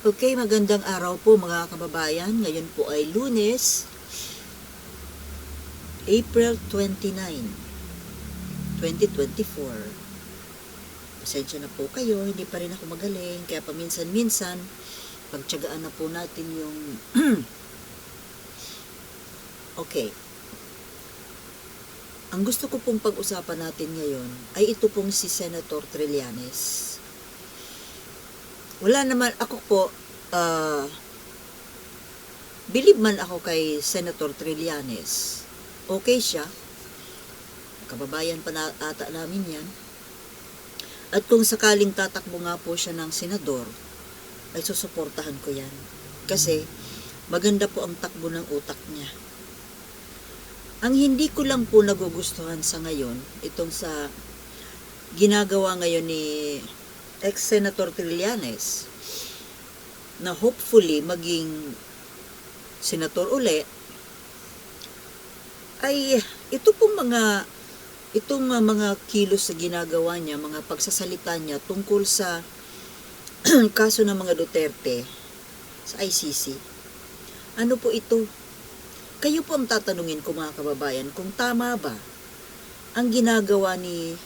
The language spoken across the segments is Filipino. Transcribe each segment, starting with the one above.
Okay, magandang araw po mga kababayan. Ngayon po ay lunes, April 29, 2024. Pasensya na po kayo, hindi pa rin ako magaling, kaya paminsan-minsan, pagtyagaan na po natin yung... okay. Ang gusto ko pong pag-usapan natin ngayon ay ito pong si Senator Trillanes. Wala naman, ako po, ah, believe man ako kay Senator Trillanes. Okay siya. Kababayan pa na ata namin yan. At kung sakaling tatakbo nga po siya ng senador, ay susuportahan ko yan. Kasi, maganda po ang takbo ng utak niya. Ang hindi ko lang po nagugustuhan sa ngayon, itong sa ginagawa ngayon ni ex-senator Trillanes, na hopefully maging senator uli, ay ito pong mga itong mga kilos sa ginagawa niya, mga pagsasalita niya tungkol sa kaso ng mga Duterte sa ICC. Ano po ito? Kayo po ang tatanungin ko mga kababayan kung tama ba ang ginagawa ni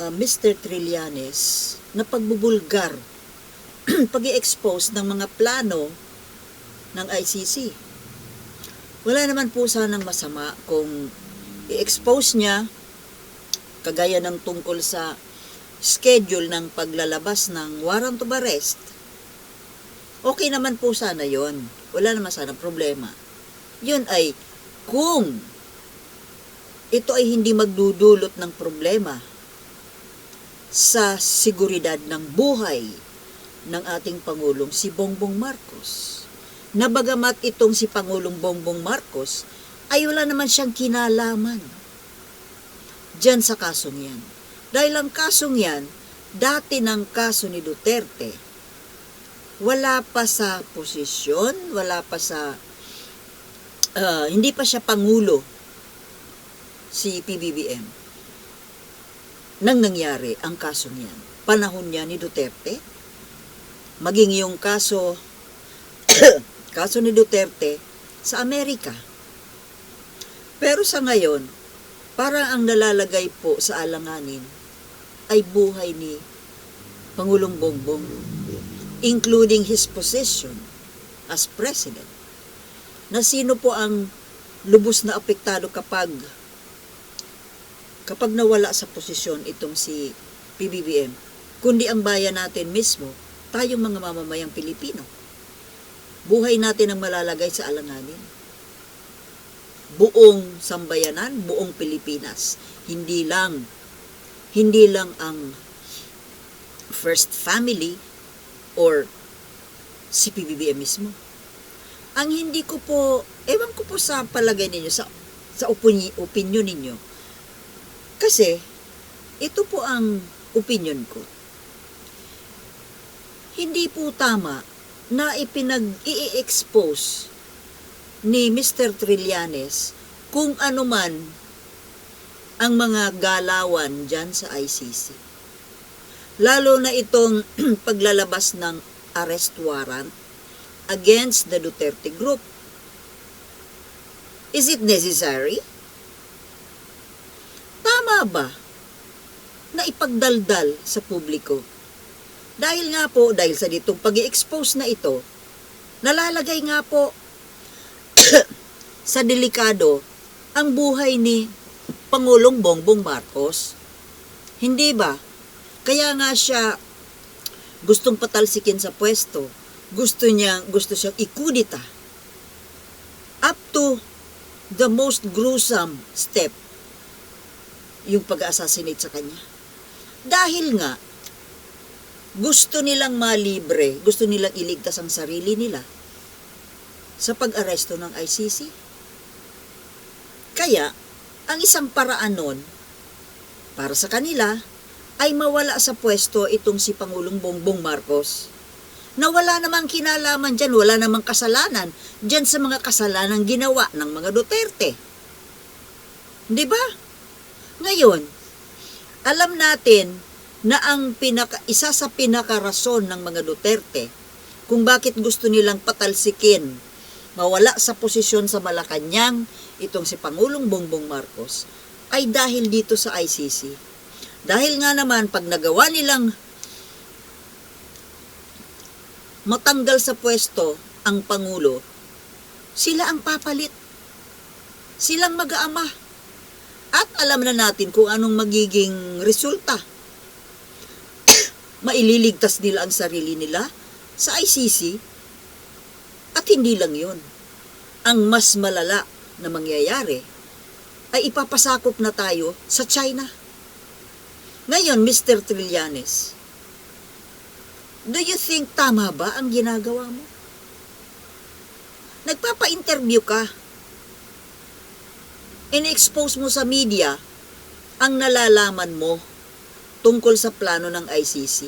uh, Mr. Trillanes na pagbubulgar, pag expose ng mga plano ng ICC. Wala naman po sanang masama kung i-expose niya kagaya ng tungkol sa schedule ng paglalabas ng warrant of arrest. Okay naman po sana yon. Wala naman sana problema. Yun ay kung ito ay hindi magdudulot ng problema sa seguridad ng buhay ng ating Pangulong si Bongbong Marcos. Na bagamat itong si Pangulong Bongbong Marcos ay wala naman siyang kinalaman dyan sa kasong yan. Dahil ang kasong yan, dati ng kaso ni Duterte, wala pa sa posisyon, wala pa sa, ah, hindi pa siya Pangulo si PBBM nang nangyari ang kasong yan. Panahon niya ni Duterte, maging yung kaso, kaso ni Duterte sa Amerika. Pero sa ngayon, parang ang nalalagay po sa alanganin ay buhay ni Pangulong Bongbong, including his position as president. Na sino po ang lubos na apektado kapag kapag nawala sa posisyon itong si PBBM, kundi ang bayan natin mismo, tayong mga mamamayang Pilipino. Buhay natin ang malalagay sa alanganin. Buong sambayanan, buong Pilipinas. Hindi lang, hindi lang ang first family or si PBBM mismo. Ang hindi ko po, ewan ko po sa palagay ninyo, sa, sa opini, opinion ninyo, kasi, ito po ang opinion ko. Hindi po tama na ipinag i-expose ni Mr. Trillanes kung ano man ang mga galawan dyan sa ICC. Lalo na itong paglalabas ng arrest warrant against the Duterte Group. Is it necessary? tama ba na ipagdaldal sa publiko? Dahil nga po, dahil sa ditong pag expose na ito, nalalagay nga po sa delikado ang buhay ni Pangulong Bongbong Marcos. Hindi ba? Kaya nga siya gustong patalsikin sa pwesto. Gusto niya, gusto siyang ikudita. Up to the most gruesome step yung pag-assassinate sa kanya. Dahil nga, gusto nilang malibre, gusto nilang iligtas ang sarili nila sa pag-aresto ng ICC. Kaya, ang isang paraan nun, para sa kanila, ay mawala sa pwesto itong si Pangulong Bongbong Marcos. Na wala namang kinalaman dyan, wala namang kasalanan dyan sa mga kasalanan ginawa ng mga Duterte. Ba? Ngayon, alam natin na ang pinaka, isa sa pinakarason ng mga Duterte kung bakit gusto nilang patalsikin, mawala sa posisyon sa Malacanang itong si Pangulong Bongbong Marcos, ay dahil dito sa ICC. Dahil nga naman, pag nagawa nilang matanggal sa pwesto ang Pangulo, sila ang papalit. Silang mag-aama. At alam na natin kung anong magiging resulta. Maililigtas nila ang sarili nila sa ICC. At hindi lang yun. Ang mas malala na mangyayari ay ipapasakop na tayo sa China. Ngayon, Mr. Trillanes, do you think tama ba ang ginagawa mo? Nagpapa-interview ka. In-expose mo sa media ang nalalaman mo tungkol sa plano ng ICC.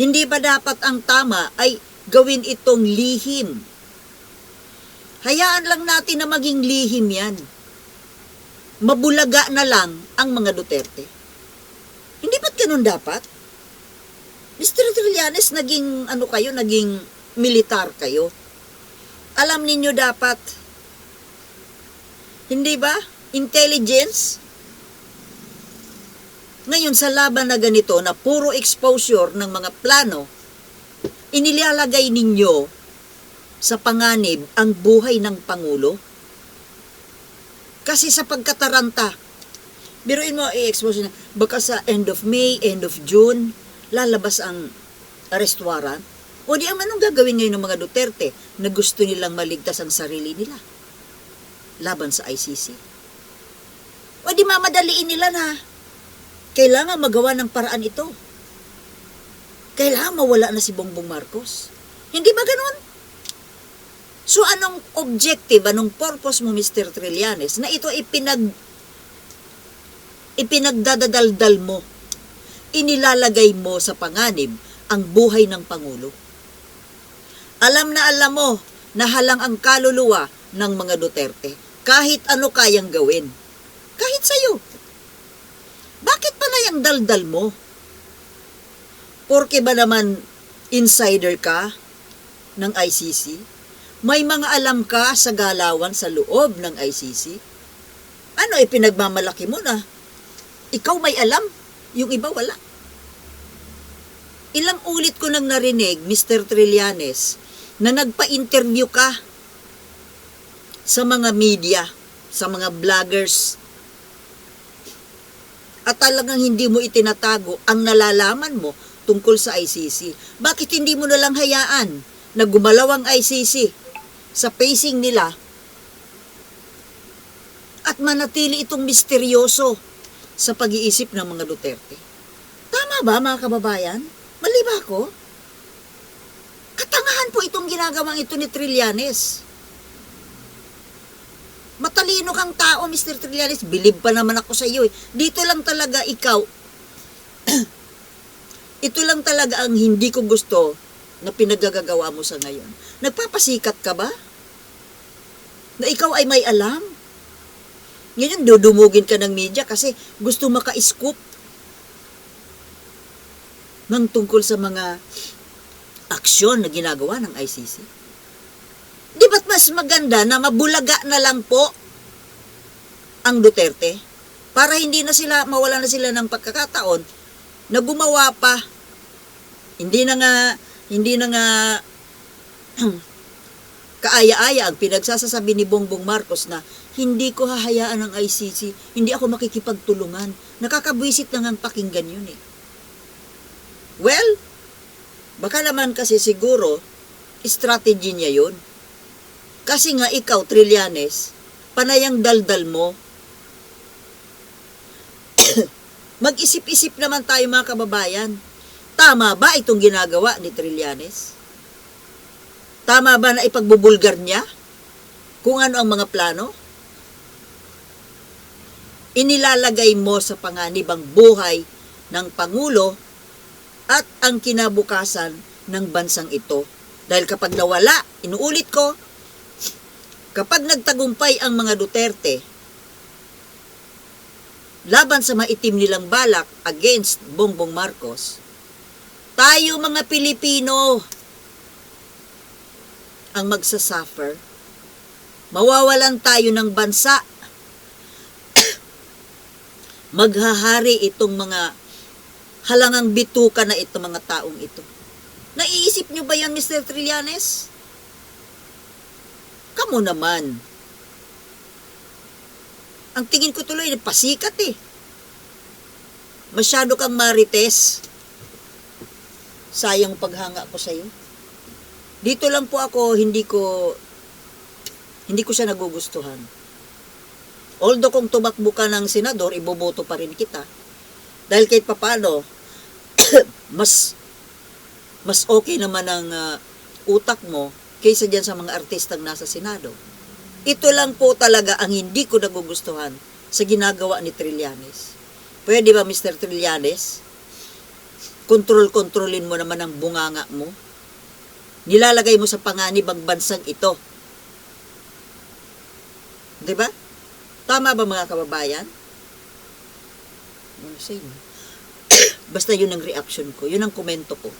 Hindi ba dapat ang tama ay gawin itong lihim? Hayaan lang natin na maging lihim yan. Mabulaga na lang ang mga Duterte. Hindi ba't ganun dapat? Mr. Trillanes, naging ano kayo, naging militar kayo. Alam ninyo dapat, hindi ba? Intelligence. Ngayon, sa laban na ganito, na puro exposure ng mga plano, inilalagay ninyo sa panganib ang buhay ng Pangulo? Kasi sa pagkataranta, biruin mo i-expose na, baka sa end of May, end of June, lalabas ang arrest warrant. O di anong gagawin ngayon ng mga Duterte na gusto nilang maligtas ang sarili nila? Laban sa ICC. O di mamadaliin nila na kailangan magawa ng paraan ito. Kailangan mawala na si Bongbong Marcos. Hindi ba ganun? So anong objective, anong purpose mo Mr. Trillanes na ito ipinag ipinagdadadaldal mo inilalagay mo sa panganib ang buhay ng Pangulo. Alam na alam mo na halang ang kaluluwa ng mga Duterte kahit ano kayang gawin. Kahit sa'yo. Bakit pa na yung daldal mo? Porke ba naman insider ka ng ICC? May mga alam ka sa galawan sa loob ng ICC? Ano, ipinagmamalaki mo na? Ikaw may alam, yung iba wala. Ilang ulit ko nang narinig, Mr. Trillanes, na nagpa-interview ka sa mga media, sa mga vloggers. At talagang hindi mo itinatago ang nalalaman mo tungkol sa ICC. Bakit hindi mo nalang hayaan na gumalaw ang ICC sa pacing nila at manatili itong misteryoso sa pag-iisip ng mga Duterte? Tama ba mga kababayan? Mali ba ako? Katangahan po itong ginagawang ito ni Trillanes. Matalino kang tao, Mr. Trillanes. Bilib pa naman ako sa iyo. Eh. Dito lang talaga ikaw. ito lang talaga ang hindi ko gusto na pinagagagawa mo sa ngayon. Nagpapasikat ka ba? Na ikaw ay may alam? Ngayon, dudumugin ka ng media kasi gusto maka-scoop ng tungkol sa mga aksyon na ginagawa ng ICC. Di ba't mas maganda na mabulaga na lang po ang Duterte para hindi na sila, mawala na sila ng pagkakataon na gumawa pa. Hindi na nga, hindi na nga kaaya-aya ang pinagsasasabi ni Bongbong Marcos na hindi ko hahayaan ang ICC, hindi ako makikipagtulungan. Nakakabwisit na nga pakinggan yun eh. Well, baka naman kasi siguro, strategy niya yun. Kasi nga ikaw, Trillanes, panayang daldal mo. Mag-isip-isip naman tayo mga kababayan. Tama ba itong ginagawa ni Trillanes? Tama ba na ipagbubulgar niya? Kung ano ang mga plano? Inilalagay mo sa panganibang buhay ng Pangulo at ang kinabukasan ng bansang ito. Dahil kapag nawala, inuulit ko, kapag nagtagumpay ang mga Duterte laban sa maitim nilang balak against Bongbong Marcos, tayo mga Pilipino, ang magsasuffer. Mawawalan tayo ng bansa. Maghahari itong mga halangang bituka na ito mga taong ito. Naiisip nyo ba yan, Mr. Trillanes? Kamo naman. Ang tingin ko tuloy, pasikat eh. Masyado kang marites. Sayang paghanga ko sa'yo. Dito lang po ako, hindi ko, hindi ko siya nagugustuhan. Although kung tumakbo ka ng senador, iboboto pa rin kita. Dahil kahit papano, mas, mas okay naman ang ah, utak mo kaysa dyan sa mga artistang nasa senado. Ito lang po talaga ang hindi ko nagugustuhan sa ginagawa ni Trillanes. Pwede ba, Mr. Trillanes? Kontrol-kontrolin mo naman ang bunganga mo. Nilalagay mo sa panganib ang bansang ito. Di ba? Tama ba mga kababayan? Ano sa inyo? Basta yun ang reaction ko. Yun ang komento ko.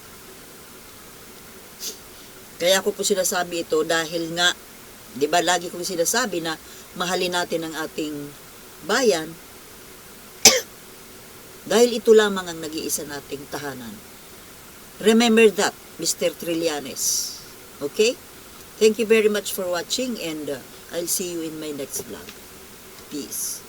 Kaya ako po sinasabi ito dahil nga, di ba lagi kong sinasabi na mahalin natin ang ating bayan dahil ito lamang ang nag-iisa nating tahanan. Remember that, Mr. Trillanes. Okay? Thank you very much for watching and uh, I'll see you in my next vlog. Peace.